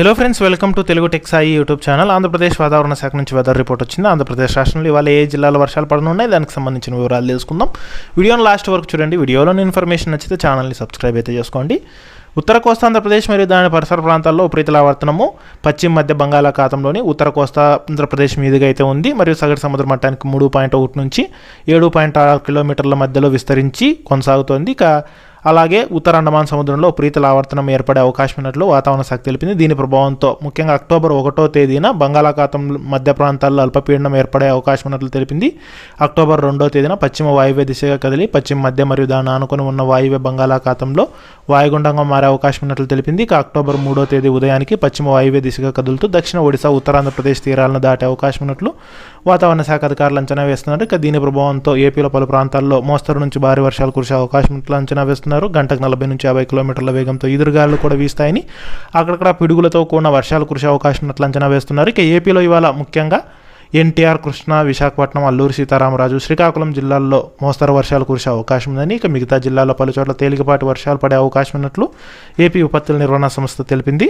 Hello friends welcome to Telugu tech Sai YouTube channel Andhra Pradesh వాతావరణ శాఖ నుంచి weather report వచ్చింది. ఆంధ్రప్రదేశ్ రాష్ట్రంలో ఇవాళ ఏ జిల్లాలో వర్షాలు పడనున్నాయి? దానికి సంబంధించిన వివరాలు తెలుసుకుందాం. వీడియోను లాస్ట్ వరకు చూడండి. వీడియోలోని ఇన్ఫర్మేషన్ నచ్చితే ఛానల్ని సబ్స్క్రైబ్ అయితే చేసుకోండి. ఉత్తర కోస్తా ఆంధ్రప్రదేశ్ మరియు దాని పరిసర ప్రాంతాల్లో ఉపరితల ఆవర్తనము పశ్చిమ మధ్య బంగాళాఖాతంలోని ఉత్తర కోస్తా ఆంధ్రప్రదేశ్ మీదుగా అయితే ఉంది. మరియు సగటు సముద్ర మట్టానికి మూడు పాయింట్ ఒకటి నుంచి ఏడు పాయింట్ ఆరు కిలోమీటర్ల మధ్యలో విస్తరించి కొనసాగుతోంది. ఇక అలాగే ఉత్తర అండమాన్ సముద్రంలో ప్రీతల ఆవర్తనం ఏర్పడే అవకాశం ఉన్నట్లు వాతావరణ శాఖ తెలిపింది. దీని ప్రభావంతో ముఖ్యంగా అక్టోబర్ ఒకటో తేదీన బంగాళాఖాతం మధ్య ప్రాంతాల్లో అల్పపీడనం ఏర్పడే అవకాశం ఉన్నట్లు తెలిపింది. అక్టోబర్ రెండో తేదీన పశ్చిమ వాయువ్య దిశగా కదిలి పశ్చిమ మధ్య మరియు దాని ఆనుకొని ఉన్న వాయువ్య బంగాళాఖాతంలో వాయుగుండంగా మారే అవకాశం ఉన్నట్లు తెలిపింది. ఇక అక్టోబర్ మూడో తేదీ ఉదయానికి పశ్చిమ వాయువ్య దిశగా కదులుతూ దక్షిణ ఒడిశా ఉత్తరాంధ్రప్రదేశ్ తీరాలను దాటే అవకాశం ఉన్నట్లు వాతావరణ శాఖ అధికారులు అంచనా వేస్తున్నారు. ఇక దీని ప్రభావంతో ఏపీలో పలు ప్రాంతాల్లో మోస్తరు నుంచి భారీ వర్షాలు కురిసే అవకాశం ఉన్నట్లు అంచనా వేస్తున్నారు. గంటకు నలభై నుంచి యాభై కిలోమీటర్ల వేగంతో ఎదురుగాలు కూడా వీస్తాయని అక్కడక్కడ పిడుగులతో కూడిన వర్షాలు కురిసే అవకాశం ఉన్నట్లు అంచనా వేస్తున్నారు. ఇక ఏపీలో ఇవాళ ముఖ్యంగా ఎన్టీఆర్ కృష్ణా విశాఖపట్నం అల్లూరు సీతారామరాజు శ్రీకాకుళం జిల్లాల్లో మోస్తరు వర్షాలు కురిసే అవకాశం ఉందని ఇక మిగతా జిల్లాల్లో పలు చోట్ల తేలికపాటి వర్షాలు పడే అవకాశం ఉన్నట్లు ఏపీ విపత్తుల నిర్వహణ సంస్థ తెలిపింది.